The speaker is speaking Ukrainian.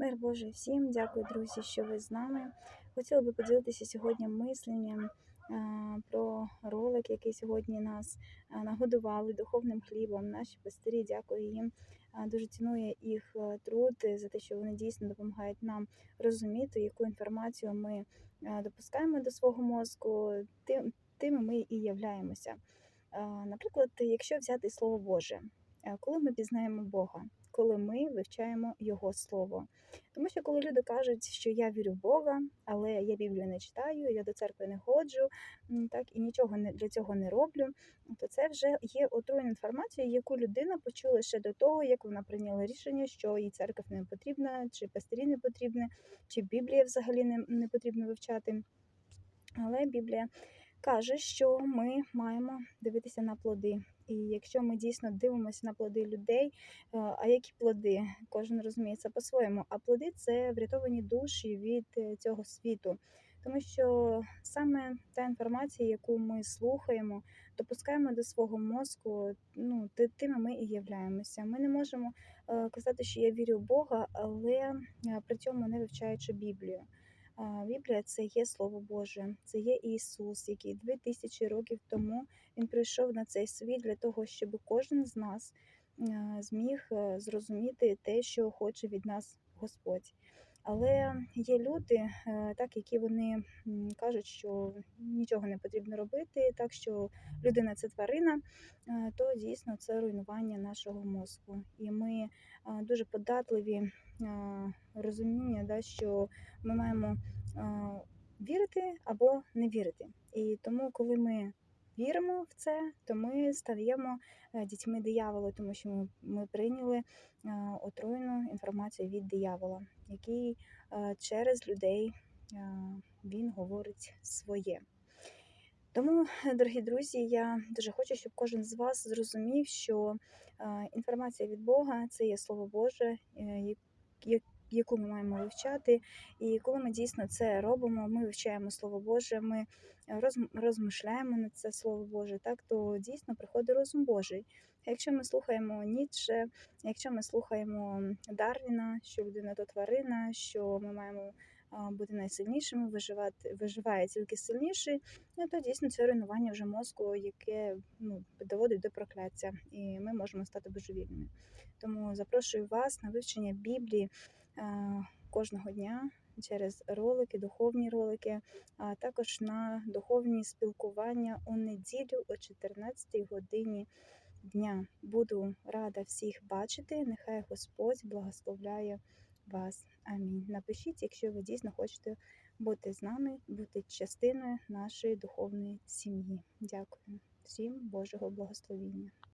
Мир Божий всім, дякую, друзі, що ви з нами. Хотіла би поділитися сьогодні мисленням про ролик, який сьогодні нас нагодували духовним хлібом. Наші пастирі, дякую їм. Дуже ціную їх труд за те, що вони дійсно допомагають нам розуміти, яку інформацію ми допускаємо до свого мозку, тим, тим ми і являємося. Наприклад, якщо взяти слово Боже, коли ми пізнаємо Бога коли ми вивчаємо Його слово. Тому що коли люди кажуть, що я вірю в Бога, але я Біблію не читаю, я до церкви не ходжу, так і нічого для цього не роблю, то це вже є отруєна інформація, яку людина почула ще до того, як вона прийняла рішення, що їй церква не потрібна, чи пастирі не потрібні, чи Біблія взагалі не, не потрібно вивчати. Але Біблія каже, що ми маємо дивитися на плоди. І якщо ми дійсно дивимося на плоди людей, е, а які плоди? Кожен розуміє це по-своєму. А плоди це врятовані душі від е, цього світу. Тому що саме та інформація, яку ми слухаємо, допускаємо до свого мозку, ну тими ми і являємося. Ми не можемо е, казати, що я вірю в Бога, але при цьому не вивчаючи Біблію. Біблія це є Слово Боже, це є Ісус, який дві тисячі років тому Він прийшов на цей світ для того, щоб кожен з нас зміг е, зрозуміти те, що хоче від нас Господь. Але є люди, е, так які вони кажуть, що нічого не потрібно робити, так що людина це тварина, е, то дійсно це руйнування нашого мозку. І ми дуже податливі розуміння, да, що ми маємо вірити або не вірити. І тому, коли ми віримо в це, то ми стаємо е, дітьми диявола, тому що ми, ми прийняли отруєну інформацію від диявола, який через людей він говорить своє. Тому, дорогі друзі, я дуже хочу, щоб кожен з вас зрозумів, що інформація від Бога це є Слово Боже, е, яку ми маємо вивчати. І коли ми дійсно це робимо, ми вивчаємо Слово Боже, ми розмишляємо на це Слово Боже, так то дійсно приходить розум Божий. Якщо ми слухаємо Ніцше, якщо ми слухаємо Дарвіна, що людина то тварина, що ми маємо бути найсильнішими, виживати, виживає тільки сильніший, ну, то дійсно це руйнування вже мозку, яке ну, доводить до прокляття, і ми можемо стати божевільними. Тому запрошую вас на вивчення Біблії кожного дня через ролики, духовні ролики, а також на духовні спілкування у неділю о 14 годині дня. Буду рада всіх бачити. Нехай Господь благословляє вас. Амінь. Напишіть, якщо ви дійсно хочете бути з нами, бути частиною нашої духовної сім'ї. Дякую всім Божого благословіння.